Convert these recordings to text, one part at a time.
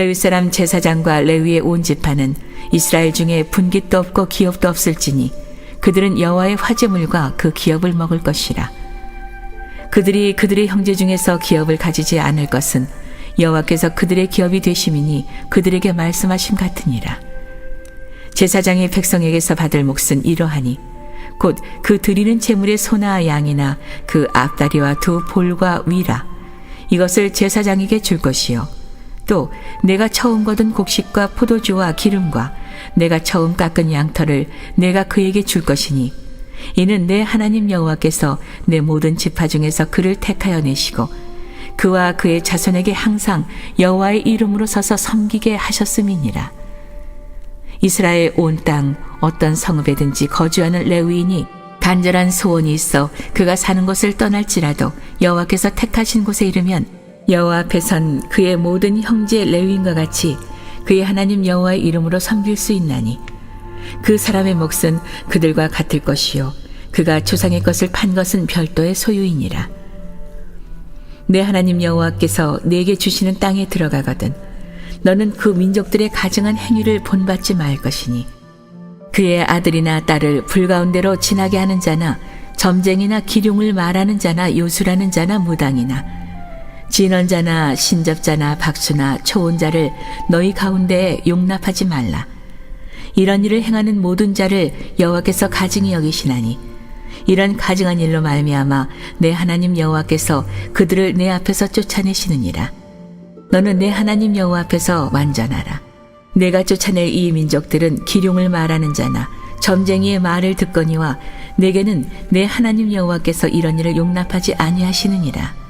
레위 사람 제사장과 레위의 온 지파는 이스라엘 중에 분깃도 없고 기업도 없을지니 그들은 여호와의 화제물과 그 기업을 먹을 것이라. 그들이 그들의 형제 중에서 기업을 가지지 않을 것은 여호와께서 그들의 기업이 되심이니 그들에게 말씀하심 같으니라. 제사장이 백성에게서 받을 몫은 이러하니 곧 그 드리는 제물의 소나 양이나 그 앞다리와 두 볼과 위라 이것을 제사장에게 줄 것이요 또 내가 처음 거둔 곡식과 포도주와 기름과 내가 처음 깎은 양털을 내가 그에게 줄 것이니 이는 내 하나님 여호와께서 내 모든 지파 중에서 그를 택하여 내시고 그와 그의 자손에게 항상 여호와의 이름으로 서서 섬기게 하셨음이니라. 이스라엘 온 땅 어떤 성읍에든지 거주하는 레위인이 간절한 소원이 있어 그가 사는 곳을 떠날지라도 여호와께서 택하신 곳에 이르면 여호와 앞에선 그의 모든 형제 레위인과 같이 그의 하나님 여호와의 이름으로 섬길 수 있나니 그 사람의 몫은 그들과 같을 것이요 그가 조상의 것을 판 것은 별도의 소유이니라. 내 하나님 여호와께서 내게 주시는 땅에 들어가거든 너는 그 민족들의 가증한 행위를 본받지 말 것이니 그의 아들이나 딸을 불가운데로 지나게 하는 자나 점쟁이나 기륭을 말하는 자나 요술하는 자나 무당이나 진언자나 신접자나 박수나 초혼자를 너희 가운데에 용납하지 말라. 이런 일을 행하는 모든 자를 여호와께서 가증히 여기시나니 이런 가증한 일로 말미암아 내 하나님 여호와께서 그들을 내 앞에서 쫓아내시느니라. 너는 내 하나님 여호와 앞에서 완전하라. 내가 쫓아낼 이 민족들은 기룡을 말하는 자나 점쟁이의 말을 듣거니와 내게는 내 하나님 여호와께서 이런 일을 용납하지 아니하시느니라.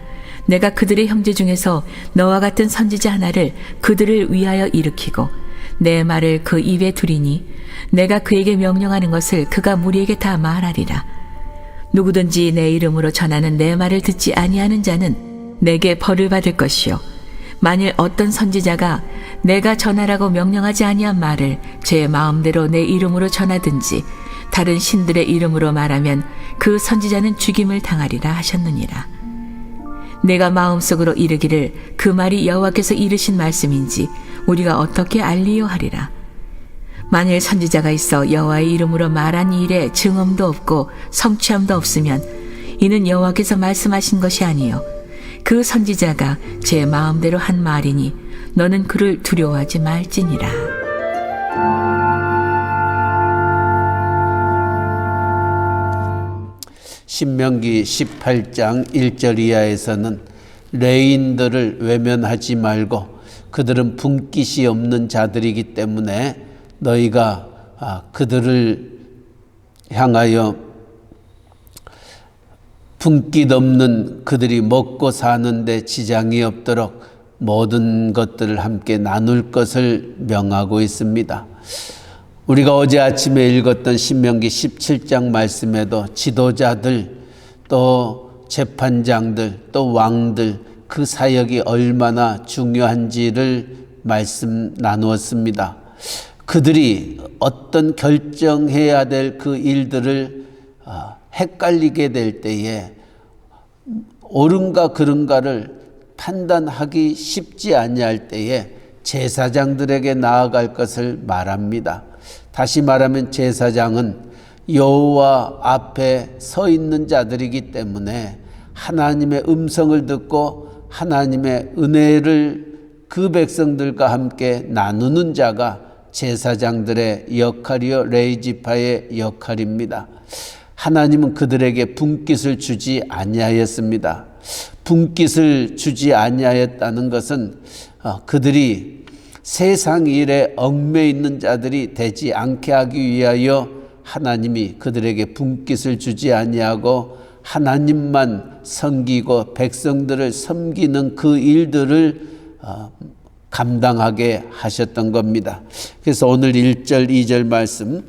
내가 그들의 형제 중에서 너와 같은 선지자 하나를 그들을 위하여 일으키고 내 말을 그 입에 두리니 내가 그에게 명령하는 것을 그가 무리에게 다 말하리라. 누구든지 내 이름으로 전하는 내 말을 듣지 아니하는 자는 내게 벌을 받을 것이요 만일 어떤 선지자가 내가 전하라고 명령하지 아니한 말을 제 마음대로 내 이름으로 전하든지 다른 신들의 이름으로 말하면 그 선지자는 죽임을 당하리라 하셨느니라. 내가 마음속으로 이르기를 그 말이 여호와께서 이르신 말씀인지 우리가 어떻게 알리요 하리라. 만일 선지자가 있어 여호와의 이름으로 말한 일에 증언도 없고 성취함도 없으면 이는 여호와께서 말씀하신 것이 아니요 그 선지자가 제 마음대로 한 말이니 너는 그를 두려워하지 말지니라. 신명기 18장 1절 이하에서는 레인들을 외면하지 말고 그들은 분깃이 없는 자들이기 때문에 너희가 아, 그들을 향하여 분깃 없는 그들이 먹고 사는데 지장이 없도록 모든 것들을 함께 나눌 것을 명하고 있습니다. 우리가 어제 아침에 읽었던 신명기 17장 말씀에도 지도자들 또 재판장들 또 왕들 그 사역이 얼마나 중요한지를 말씀 나누었습니다. 그들이 어떤 결정해야 될 그 일들을 아, 헷갈리게 될 때에 옳은가 그른가를 판단하기 쉽지 아니할 때에 제사장들에게 나아갈 것을 말합니다. 다시 말하면 제사장은 여호와 앞에 서 있는 자들이기 때문에 하나님의 음성을 듣고 하나님의 은혜를 그 백성들과 함께 나누는 자가 제사장들의 역할이요 레이지파의 역할입니다. 하나님은 그들에게 분깃을 주지 아니하였습니다. 분깃을 주지 아니하였다는 것은 어, 그들이 세상 일에 얽매 있는 자들이 되지 않게 하기 위하여 하나님이 그들에게 분깃을 주지 아니하고 하나님만 섬기고 백성들을 섬기는 그 일들을 어, 감당하게 하셨던 겁니다. 그래서 오늘 1절, 2절 말씀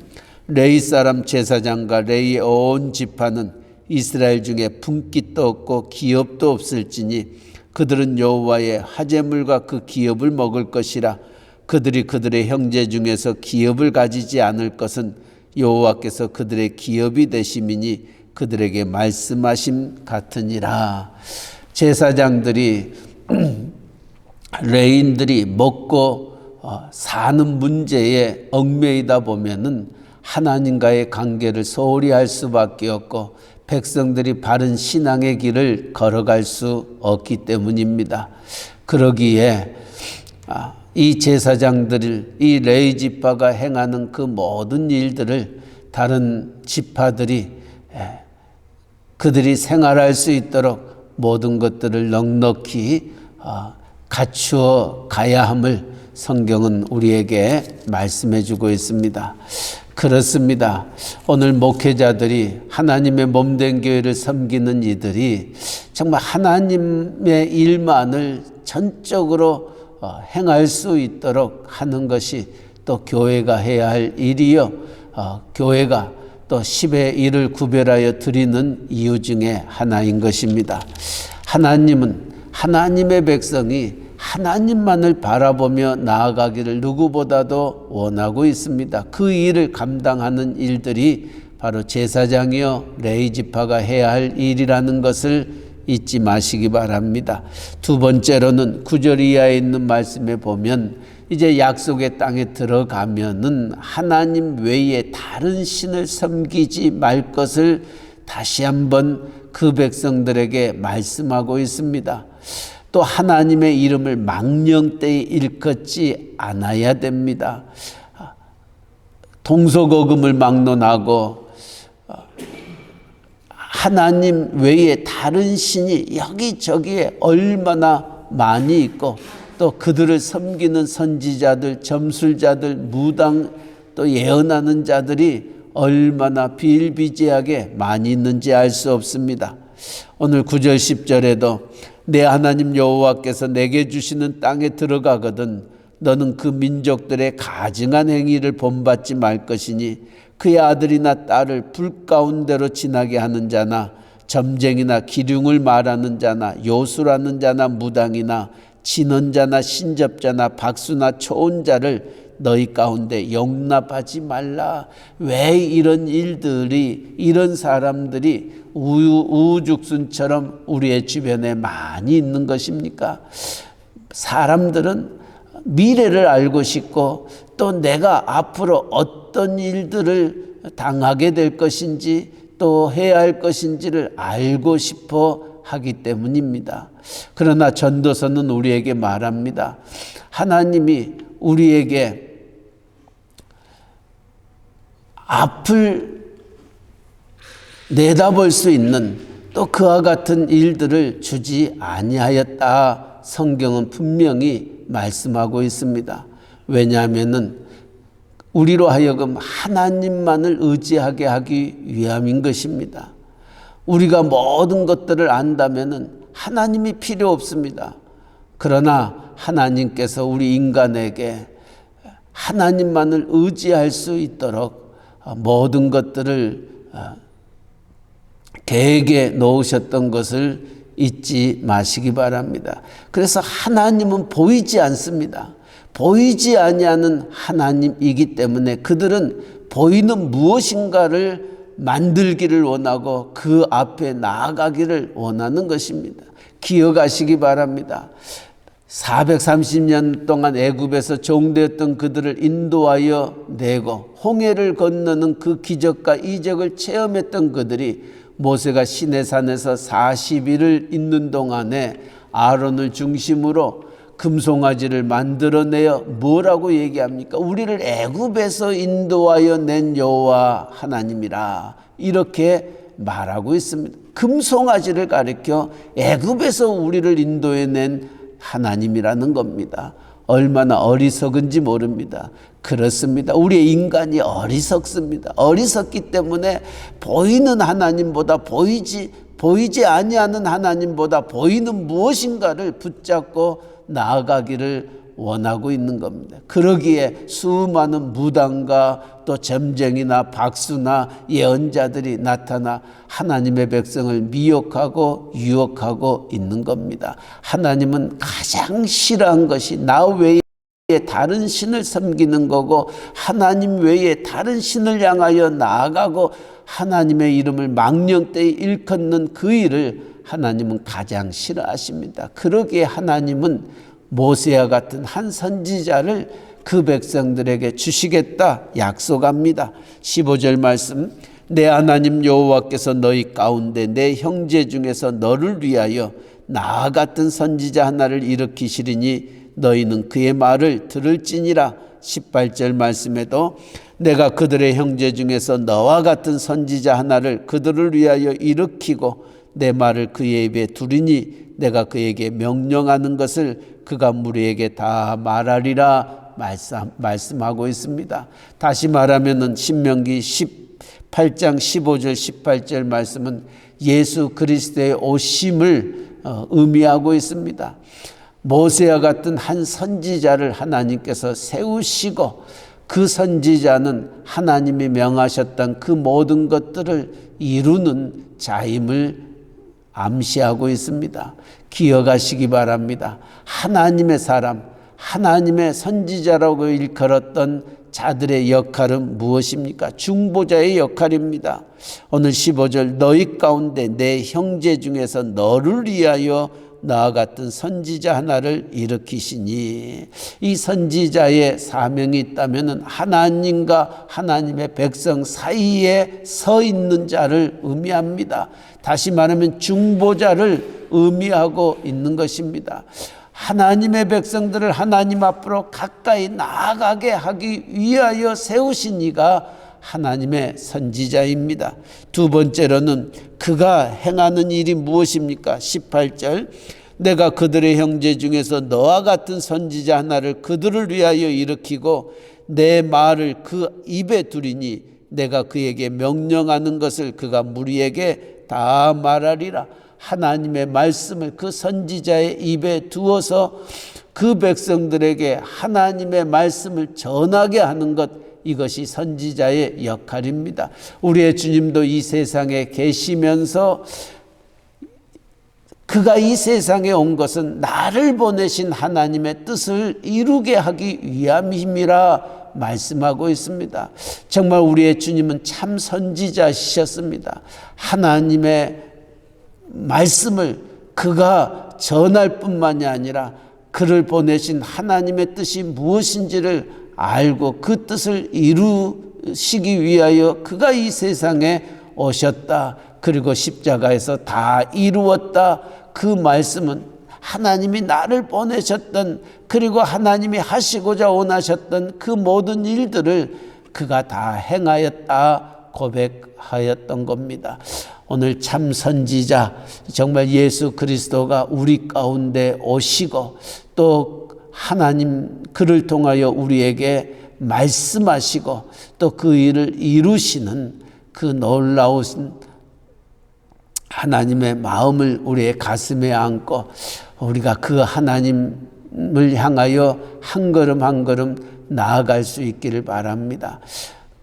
레이 사람 제사장과 레이의 온 지파는 이스라엘 중에 분깃도 없고 기업도 없을지니 그들은 여호와의 하제물과 그 기업을 먹을 것이라. 그들이 그들의 형제 중에서 기업을 가지지 않을 것은 여호와께서 그들의 기업이 되심이니 그들에게 말씀하심 같으니라. 제사장들이 레인들이 먹고 어, 사는 문제에 얽매이다 보면은 하나님과의 관계를 소홀히 할 수밖에 없고 백성들이 바른 신앙의 길을 걸어갈 수 없기 때문입니다. 그러기에 아, 이 제사장들, 이 레이 지파가 행하는 그 모든 일들을 다른 지파들이 예, 그들이 생활할 수 있도록 모든 것들을 넉넉히 어, 갖추어 가야 함을 성경은 우리에게 말씀해 주고 있습니다. 그렇습니다. 오늘 목회자들이 하나님의 몸된 교회를 섬기는 이들이 정말 하나님의 일만을 전적으로 어, 행할 수 있도록 하는 것이 또 교회가 해야 할 일이요. 어, 교회가 또 10의 일을 구별하여 드리는 이유 중에 하나인 것입니다. 하나님은 하나님의 백성이 하나님만을 바라보며 나아가기를 누구보다도 원하고 있습니다. 그 일을 감당하는 일들이 바로 제사장이요 레이지파가 해야 할 일이라는 것을 잊지 마시기 바랍니다. 두 번째로는 구절 이하에 있는 말씀에 보면 이제 약속의 땅에 들어가면은 하나님 외에 다른 신을 섬기지 말 것을 다시 한번 그 백성들에게 말씀하고 있습니다. 또 하나님의 이름을 망령되이 일컫지 않아야 됩니다. 동서고금을 막론하고 하나님 외에 다른 신이 여기저기에 얼마나 많이 있고 또 그들을 섬기는 선지자들, 점술자들, 무당 또 예언하는 자들이 얼마나 비일비재하게 많이 있는지 알 수 없습니다. 오늘 9절 10절에도 내 하나님 여호와께서 내게 주시는 땅에 들어가거든 너는 그 민족들의 가증한 행위를 본받지 말 것이니 그의 아들이나 딸을 불 가운데로 지나게 하는 자나 점쟁이나 기륭을 말하는 자나 요술하는 자나 무당이나 진언자나 신접자나 박수나 초혼자를 너희 가운데 용납하지 말라. 왜 이런 일들이 이런 사람들이 우유 우죽순처럼 우리의 주변에 많이 있는 것입니까? 사람들은 미래를 알고 싶고 또 내가 앞으로 어떤 일들을 당하게 될 것인지 또 해야 할 것인지를 알고 싶어 하기 때문입니다. 그러나 전도서는 우리에게 말합니다. 하나님이 우리에게 앞을 내다볼 수 있는 또 그와 같은 일들을 주지 아니하였다. 성경은 분명히 말씀하고 있습니다. 왜냐하면은 우리로 하여금 하나님만을 의지하게 하기 위함인 것입니다. 우리가 모든 것들을 안다면은 하나님이 필요 없습니다. 그러나 하나님께서 우리 인간에게 하나님만을 의지할 수 있도록 모든 것들을 계획에 놓으셨던 것을 잊지 마시기 바랍니다. 그래서 하나님은 보이지 않습니다. 보이지 아니하는 하나님이기 때문에 그들은 보이는 무엇인가를 만들기를 원하고 그 앞에 나아가기를 원하는 것입니다. 기억하시기 바랍니다. 430년 동안 애굽에서 종되었던 그들을 인도하여 내고 홍해를 건너는 그 기적과 이적을 체험했던 그들이 모세가 시내산에서 40일을 있는 동안에 아론을 중심으로 금송아지를 만들어내어 뭐라고 얘기합니까? 우리를 애굽에서 인도하여 낸 여호와 하나님이라 이렇게 말하고 있습니다. 금송아지를 가리켜 애굽에서 우리를 인도해 낸 하나님이라는 겁니다. 얼마나 어리석은지 모릅니다. 그렇습니다. 우리의 인간이 어리석습니다. 어리석기 때문에 보이는 하나님보다 보이지 보이지 아니하는 하나님보다 보이는 무엇인가를 붙잡고 나아가기를 원하고 있는 겁니다. 그러기에 수많은 무당과 또 점쟁이나 박수나 예언자들이 나타나 하나님의 백성을 미혹하고 유혹하고 있는 겁니다. 하나님은 가장 싫어한 것이 나 외에 다른 신을 섬기는 거고 하나님 외에 다른 신을 향하여 나아가고 하나님의 이름을 망령되이 일컫는 그 일을 하나님은 가장 싫어하십니다. 그러기에 하나님은 모세와 같은 한 선지자를 그 백성들에게 주시겠다 약속합니다. 15절 말씀 내 하나님 여호와께서 너희 가운데 내 형제 중에서 너를 위하여 나 같은 선지자 하나를 일으키시리니 너희는 그의 말을 들을지니라 18절 말씀에도 내가 그들의 형제 중에서 너와 같은 선지자 하나를 그들을 위하여 일으키고 내 말을 그의 입에 두리니 내가 그에게 명령하는 것을 그가 무리에게 다 말하리라 말씀, 말씀하고 있습니다. 다시 말하면은 신명기 18장 15절 18절 말씀은 예수 그리스도의 오심을 어, 의미하고 있습니다. 모세와 같은 한 선지자를 하나님께서 세우시고 그 선지자는 하나님이 명하셨던 그 모든 것들을 이루는 자임을 암시하고 있습니다. 기억하시기 바랍니다. 하나님의 사람, 하나님의 선지자라고 일컬었던 자들의 역할은 무엇입니까? 중보자의 역할입니다. 오늘 15절 너희 가운데 내 형제 중에서 너를 위하여 나와 같은 선지자 하나를 일으키시니 이 선지자의 사명이 있다면 하나님과 하나님의 백성 사이에 서 있는 자를 의미합니다. 다시 말하면 중보자를 의미하고 있는 것입니다. 하나님의 백성들을 하나님 앞으로 가까이 나아가게 하기 위하여 세우신 이가 하나님의 선지자입니다. 두 번째로는 그가 행하는 일이 무엇입니까? 18절. 내가 그들의 형제 중에서 너와 같은 선지자 하나를 그들을 위하여 일으키고 내 말을 그 입에 두리니 내가 그에게 명령하는 것을 그가 무리에게 다 말하리라. 하나님의 말씀을 그 선지자의 입에 두어서 그 백성들에게 하나님의 말씀을 전하게 하는 것 이것이 선지자의 역할입니다. 우리의 주님도 이 세상에 계시면서 그가 이 세상에 온 것은 나를 보내신 하나님의 뜻을 이루게 하기 위함임이라 말씀하고 있습니다. 정말 우리의 주님은 참 선지자시셨습니다. 하나님의 말씀을 그가 전할 뿐만이 아니라 그를 보내신 하나님의 뜻이 무엇인지를 알고 그 뜻을 이루시기 위하여 그가 이 세상에 오셨다. 그리고 십자가에서 다 이루었다. 그 말씀은 하나님이 나를 보내셨던 그리고 하나님이 하시고자 원하셨던 그 모든 일들을 그가 다 행하였다 고백하였던 겁니다. 오늘 참 선지자 정말 예수 그리스도가 우리 가운데 오시고 또 하나님 그를 통하여 우리에게 말씀하시고 또 그 일을 이루시는 그 놀라우신 하나님의 마음을 우리의 가슴에 안고 우리가 그 하나님을 향하여 한 걸음 한 걸음 나아갈 수 있기를 바랍니다.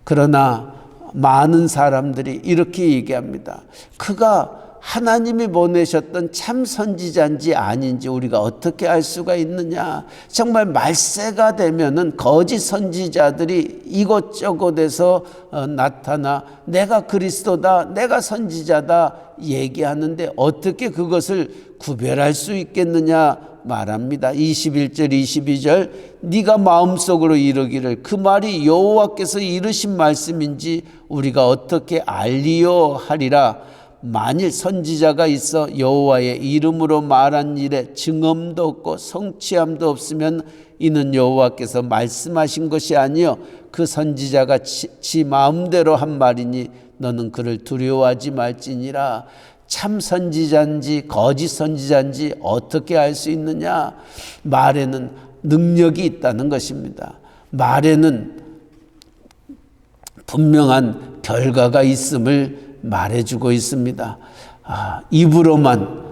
그러나 많은 사람들이 이렇게 얘기합니다. 그가 하나님이 보내셨던 참 선지자인지 아닌지 우리가 어떻게 알 수가 있느냐. 정말 말세가 되면은 거짓 선지자들이 이곳저곳에서 어, 나타나 내가 그리스도다, 내가 선지자다 얘기하는데 어떻게 그것을 구별할 수 있겠느냐 말합니다. 21절 22절 네가 마음속으로 이르기를 그 말이 여호와께서 이르신 말씀인지 우리가 어떻게 알리요 하리라 만일 선지자가 있어 여호와의 이름으로 말한 일에 증언도 없고 성취함도 없으면 이는 여호와께서 말씀하신 것이 아니요 그 선지자가 지, 지 마음대로 한 말이니 너는 그를 두려워하지 말지니라. 참 선지자인지 거짓 선지자인지 어떻게 알 수 있느냐? 말에는 능력이 있다는 것입니다. 말에는 분명한 결과가 있음을 말해주고 있습니다. 아, 입으로만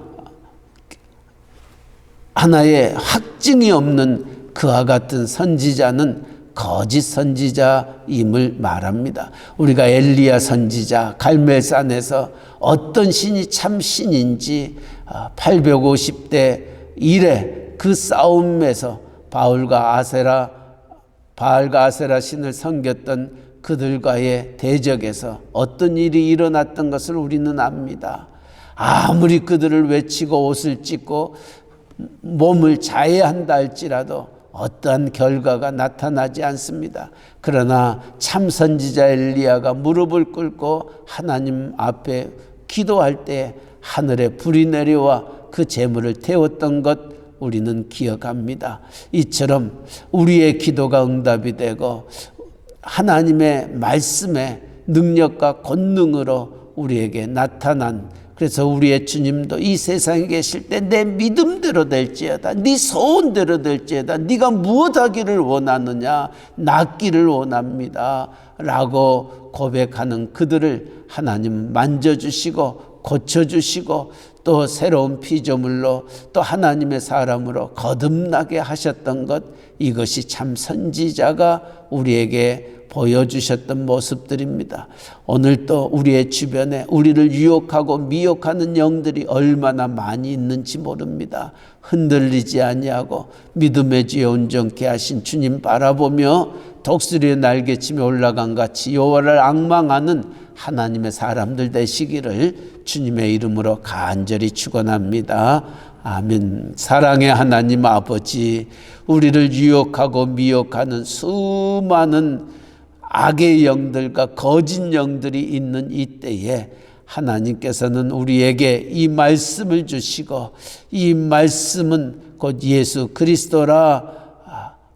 하나의 확증이 없는 그와 같은 선지자는 거짓 선지자임을 말합니다. 우리가 엘리야 선지자 갈멜산에서 어떤 신이 참 신인지 850대 1의 그 싸움에서 바울과 아세라 바알과 아세라 신을 섬겼던 그들과의 대적에서 어떤 일이 일어났던 것을 우리는 압니다. 아무리 그들을 외치고 옷을 찢고 몸을 자해한다 할지라도 어떠한 결과가 나타나지 않습니다. 그러나 참 선지자 엘리야가 무릎을 꿇고 하나님 앞에 기도할 때 하늘에 불이 내려와 그 재물을 태웠던 것 우리는 기억합니다. 이처럼 우리의 기도가 응답이 되고 하나님의 말씀의 능력과 권능으로 우리에게 나타난 그래서 우리의 주님도 이 세상에 계실 때 내 믿음대로 될지어다 네 소원대로 될지어다 네가 무엇하기를 원하느냐 낫기를 원합니다 라고 고백하는 그들을 하나님 만져주시고 고쳐주시고 또 새로운 피조물로 또 하나님의 사람으로 거듭나게 하셨던 것 이것이 참 선지자가 우리에게 보여주셨던 모습들입니다. 오늘 또 우리의 주변에 우리를 유혹하고 미혹하는 영들이 얼마나 많이 있는지 모릅니다. 흔들리지 아니하고 믿음의 지에 온전케 하신 주님 바라보며 독수리의 날개치며 올라간 같이 여호와를 악망하는 하나님의 사람들 되시기를 주님의 이름으로 간절히 축원합니다. 아멘. 사랑의 하나님 아버지, 우리를 유혹하고 미혹하는 수많은 악의 영들과 거짓 영들이 있는 이 때에 하나님께서는 우리에게 이 말씀을 주시고 이 말씀은 곧 예수 그리스도라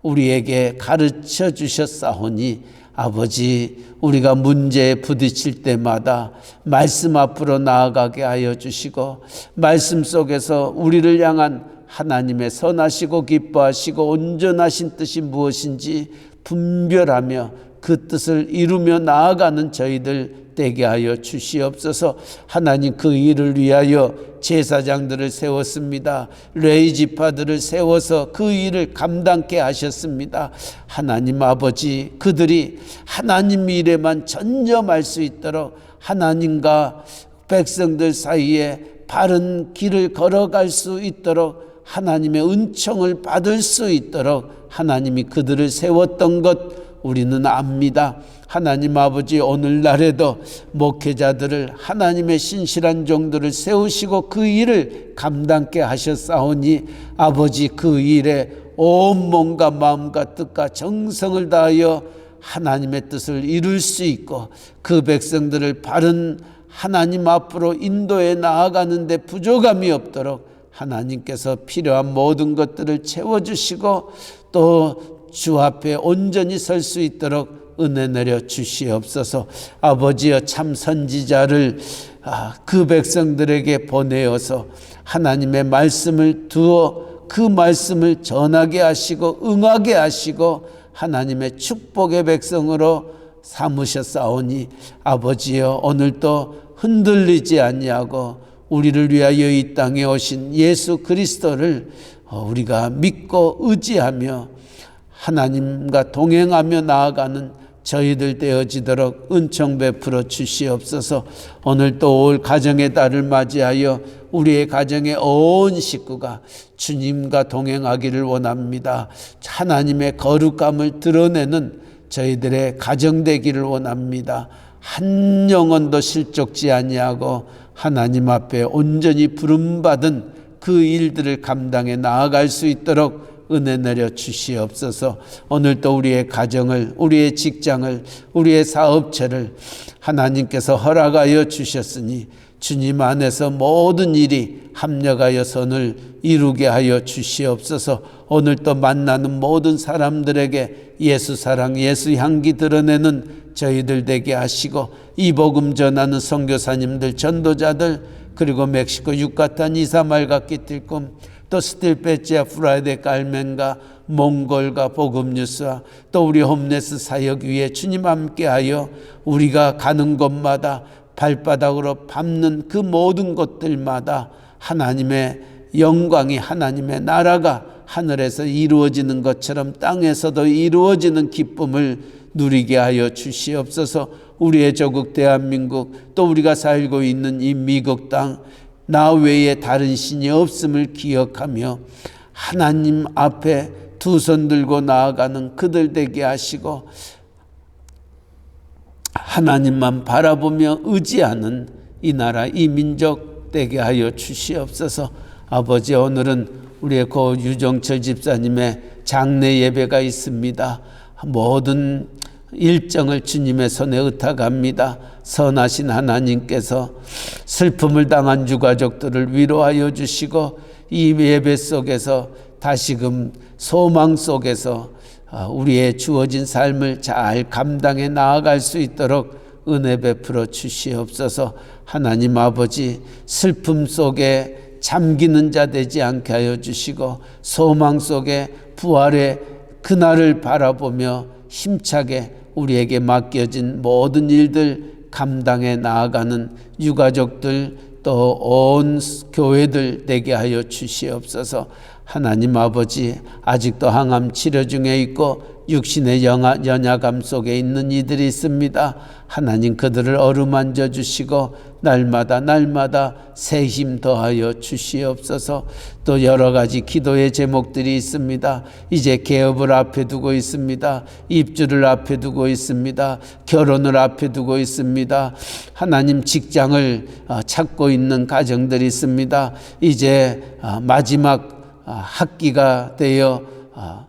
우리에게 가르쳐 주셨사오니 아버지 우리가 문제에 부딪힐 때마다 말씀 앞으로 나아가게 하여 주시고 말씀 속에서 우리를 향한 하나님의 선하시고 기뻐하시고 온전하신 뜻이 무엇인지 분별하며 그 뜻을 이루며 나아가는 저희들 되게 하여 주시옵소서. 하나님 그 일을 위하여 제사장들을 세웠습니다. 레이 지파들을 세워서 그 일을 감당케 하셨습니다. 하나님 아버지 그들이 하나님 일에만 전념할 수 있도록 하나님과 백성들 사이에 바른 길을 걸어갈 수 있도록 하나님의 은총을 받을 수 있도록 하나님이 그들을 세웠던 것 우리는 압니다. 하나님 아버지 오늘날에도 목회자들을 하나님의 신실한 종들을 세우시고 그 일을 감당케 하셨사오니 아버지 그 일에 온 몸과 마음과 뜻과 정성을 다하여 하나님의 뜻을 이룰 수 있고 그 백성들을 바른 하나님 앞으로 인도해 나아가는데 부족함이 없도록 하나님께서 필요한 모든 것들을 채워주시고 또 주 앞에 온전히 설 수 있도록 은혜 내려 주시옵소서. 아버지여 참 선지자를 아, 그 백성들에게 보내어서 하나님의 말씀을 두어 그 말씀을 전하게 하시고 응하게 하시고 하나님의 축복의 백성으로 삼으셨사오니 아버지여 오늘도 흔들리지 아니하고 우리를 위하여 이 땅에 오신 예수 그리스도를 어, 우리가 믿고 의지하며 하나님과 동행하며 나아가는 저희들 되어지도록 은총 베풀어 주시옵소서. 오늘 또 올 가정의 달을 맞이하여 우리의 가정의 온 식구가 주님과 동행하기를 원합니다. 하나님의 거룩감을 드러내는 저희들의 가정 되기를 원합니다. 한 영혼도 실족지 아니하고 하나님 앞에 온전히 부름받은 그 일들을 감당해 나아갈 수 있도록 은혜 내려 주시옵소서. 오늘 또 우리의 가정을, 우리의 직장을, 우리의 사업체를 하나님께서 허락하여 주셨으니 주님 안에서 모든 일이 합력하여 선을 이루게 하여 주시옵소서. 오늘 또 만나는 모든 사람들에게 예수 사랑, 예수 향기 드러내는 저희들 되게 하시고 이 복음 전하는 선교사님들, 전도자들 그리고 멕시코 유카탄 이사말 각기 뜰꿈 또 스틸페치아 프라이데 깔멘과 몽골과 복음뉴스와 또 우리 홈레스 사역 위에 주님 함께하여 우리가 가는 곳마다 발바닥으로 밟는 그 모든 것들마다 하나님의 영광이 하나님의 나라가 하늘에서 이루어지는 것처럼 땅에서도 이루어지는 기쁨을 누리게 하여 주시옵소서. 우리의 조국 대한민국 또 우리가 살고 있는 이 미국 땅 나 외에 다른 신이 없음을 기억하며 하나님 앞에 두 손 들고 나아가는 그들 되게 하시고 하나님만 바라보며 의지하는 이 나라 이 민족 되게 하여 주시옵소서. 아버지 오늘은 우리의 고 유정철 집사님의 장례 예배가 있습니다. 모든 일정을 주님의 손에 의탁합니다. 선하신 하나님께서 슬픔을 당한 유가족들을 위로하여 주시고 이 예배 속에서 다시금 소망 속에서 우리의 주어진 삶을 잘 감당해 나아갈 수 있도록 은혜 베풀어 주시옵소서 하나님 아버지 슬픔 속에 잠기는 자 되지 않게 하여 주시고 소망 속에 부활의 그날을 바라보며 힘차게 우리에게 맡겨진 모든 일들 감당해 나아가는 유가족들 또 온 교회들 되게 하여 주시옵소서. 하나님 아버지 아직도 항암 치료 중에 있고 육신의 영아, 연약함 속에 있는 이들이 있습니다. 하나님 그들을 어루만져 주시고 날마다 날마다 새힘 더하여 주시옵소서. 또 여러 가지 기도의 제목들이 있습니다. 이제 개업을 앞에 두고 있습니다. 입주를 앞에 두고 있습니다. 결혼을 앞에 두고 있습니다. 하나님 직장을 어, 찾고 있는 가정들이 있습니다. 이제 어, 마지막 어, 학기가 되어 어,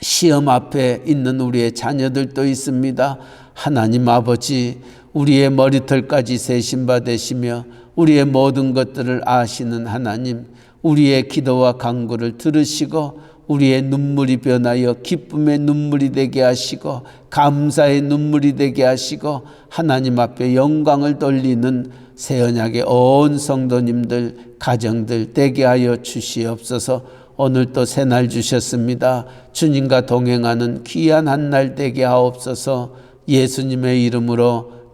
시험 앞에 있는 우리의 자녀들도 있습니다. 하나님 아버지, 우리의 머리털까지 세신 바 되시며 우리의 모든 것들을 아시는 하나님, 우리의 기도와 간구를 들으시고 우리의 눈물이 변하여 기쁨의 눈물이 되게 하시고 감사의 눈물이 되게 하시고 하나님 앞에 영광을 돌리는 새 언약의 온 성도님들 가정들 되게 하여 주시옵소서. 오늘 또 새날 주셨습니다. 주님과 동행하는 귀한 한 날 되게 하옵소서. 예수님의 이름으로